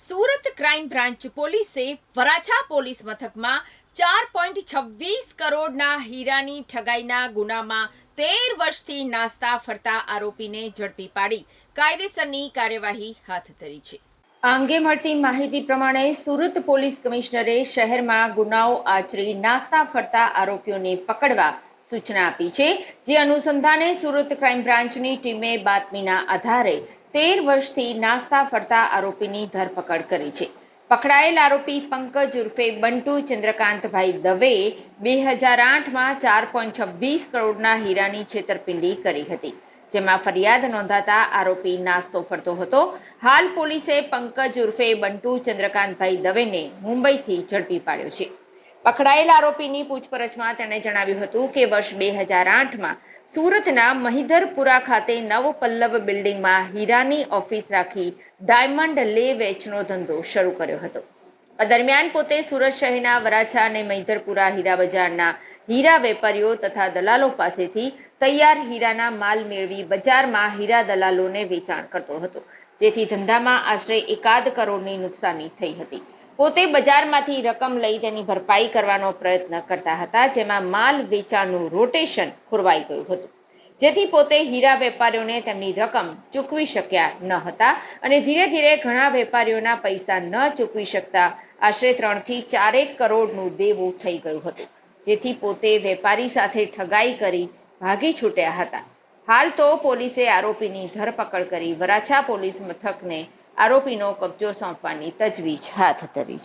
Surat crime branch પોલીસે Varachha police મથકમાં ચાર પોઈન્ટ છવ્વીસ કરોડના હીરાની ઠગાઈના ગુનામાં તેર વર્ષથી નાસ્તા ફરતા આરોપીને ઝડપી પાડી. કાયદેસરની કાર્યવાહી હાથ ધરી છે. આ અંગે મળતી માહિતી પ્રમાણે સુરત પોલીસ કમિશનરે શહેરમાં ગુનાઓ આચરી નાસ્તા ફરતા આરોપીઓને પકડવા સૂચના આપી છે. જે અનુસંધાને સુરત ક્રાઇમ બ્રાન્ચની ટીમે બાતમીના આધારે તેર વર્ષથી નાસ્તા ફરતા આરોપીની ધરપકડ કરી છે. પકડાયેલ આરોપી પંકજ ઉર્ફે બંટુ ચંદ્રકાંતભાઈ દવે બે હજાર આઠમાં ચાર પોઈન્ટ છવ્વીસ કરોડના હીરાની છેતરપિંડી કરી હતી, જેમાં ફરિયાદ નોંધાતા આરોપી નાસ્તો ફરતો હતો. હાલ પોલીસે પંકજ ઉર્ફે બંટુ ચંદ્રકાંતભાઈ દવેને મુંબઈથી ઝડપી પાડ્યો છે. પકડાયેલ આરોપીની પૂછપરછમાં તેણે જણાવ્યું હતું કે વર્ષ બે હજાર આઠમાં સુરતના મહિધરપુરા ખાતે નવ પલ્લવ બિલ્ડિંગમાં હીરાની ઓફિસ રાખી ડાયમંડ લે વેચનો ધંધો શરૂ કર્યો હતો. દરમિયાન પોતે સુરત શહેરના વરાછા અને મહિધરપુરા હીરા બજારના હીરા વેપારીઓ તથા દલાલો પાસેથી તૈયાર હીરાના માલ મેળવી બજારમાં હીરા દલાલોને વેચાણ કરતો હતો. જેથી ધંધામાં આશરે એકાદ કરોડની નુકસાની થઈ હતી. પોતે બજારમાંથી રકમ લઈ તેની ભરપાઈ કરવાનો પ્રયત્ન કરતા હતા, જેમાં માલ વેચાણનું રોટેશન ખોરવાઈ ગયું હતું. જેથી પોતે હીરા વેપારીઓને તેમની રકમ ચૂકવી શક્યા ન હતા અને ધીરે ધીરે ઘણા વેપારીઓના પૈસા ન ચૂકવી શકતા આશરે ત્રણથી ચારેક કરોડનું દેવું થઈ ગયું હતું. જેથી પોતે વેપારી સાથે ઠગાઈ કરી ભાગી છૂટ્યા હતા. હાલ તો પોલીસે આરોપીની ધરપકડ કરી વરાછા પોલીસ મથકને આરોપીનો કબજો સોંપવાની તજવીજ હાથ ધરી છે.